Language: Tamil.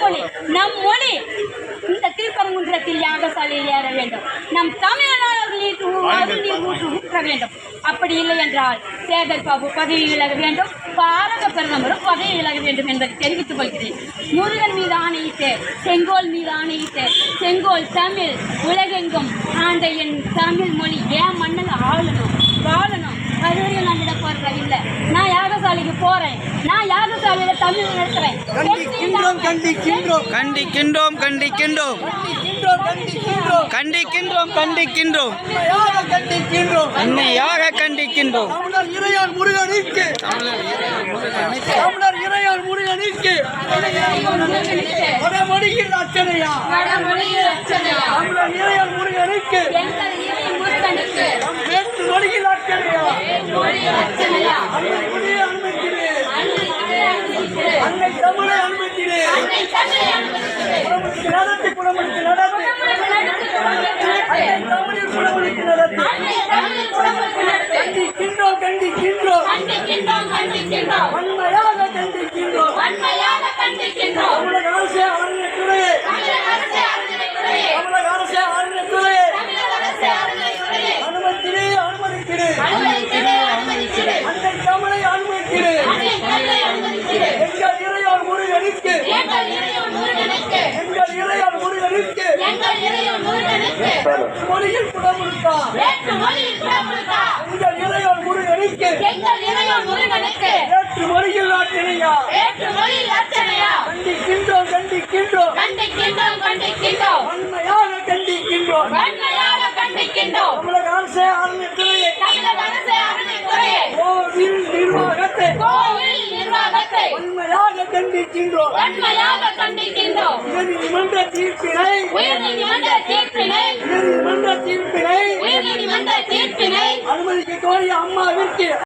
மொழி நம் மொழி. இந்த திருப்பரங்குன்றத்தில் யாகசாலையில் ஏற வேண்டும். நம் தமிழர்களுக்கு ஊற்று ஊற்ற வேண்டும். அப்படி இல்லை என்றால் சேகர் பாபு பதவி விலக வேண்டும். பாரத பிரதமரும் பதவி விலக வேண்டும் என்பதை தெரிவித்துக் கொள்கிறேன். முருகன் மீது ஆணையிட்டு செங்கோல் மீது ஆணையிட்டு செங்கோல் தமிழ் உலகெங்கும் ஆண்ட என் தமிழ் மொழி ஏன் மண்ணில் ஆளணும்? வாழணும்? அதுவரையும் நான் விட போறதா இல்லை நான் யாகசாலைக்கு போறேன். நான் யாகசாலையில தமிழ் நடத்துறேன் கண்டிக்கின்றோம் கண்டிக்கின்றோம். கண்டிக்கின்றோம் கண்டிக்கின்றோம். கண்டிக்கின்றோம் கண்டிக்கின்றோம். கண்டிக்கின்றோம் அன்னையாக கண்டிக்கின்றோம். தமிழர் இறையால் முருகனுக்கு தமிழர் இறையால் முருகனுக்கு வடமொழியில் அச்சனையா தமிழர் இறையால் முருகனுக்கு கண்டிக்கின்றோம். வன்மையாக கண்டிக்கின்றோம். வன்மையாக கண்டிக்கின்றோம். தமிழக அரசு அறநிலைத்துறை தமிழக அரசு அறநிலைத்துறை தமிழக அரசு மொழியில் குடமுழுக்கா. மொழியில் குடமுழுக்கா. நாட்டினையா கண்டிக்கின்றோம் கண்டிக்கின்றோம். கண்டிக்கின்றோம் கண்டிக்கின்றோம். வன்மையாக கண்டிக்கின்றோம். வன்மையாக கண்டிக்கின்றோம். தமிழக அரசே அறநிலைத்துறையே தமிழக அரசு அறநிலைத்துறையை கோவில் நிர்வாகத்தை கோவில் நிர்வாகத்தை. வன்மையாக கண்டிக்கின்றோம். வன்மையாக கண்டிக்கின்றோம். உயர்நீதிமன்ற தீர்ப்பினை உயர்நீதிமன்ற தீர்ப்பினை. உயர்நீதிமன்ற தீர்ப்பினை உயர்நீதிமன்ற தீர்ப்பினை. அனுமதிக்க கோரிய அம்மாவிற்கு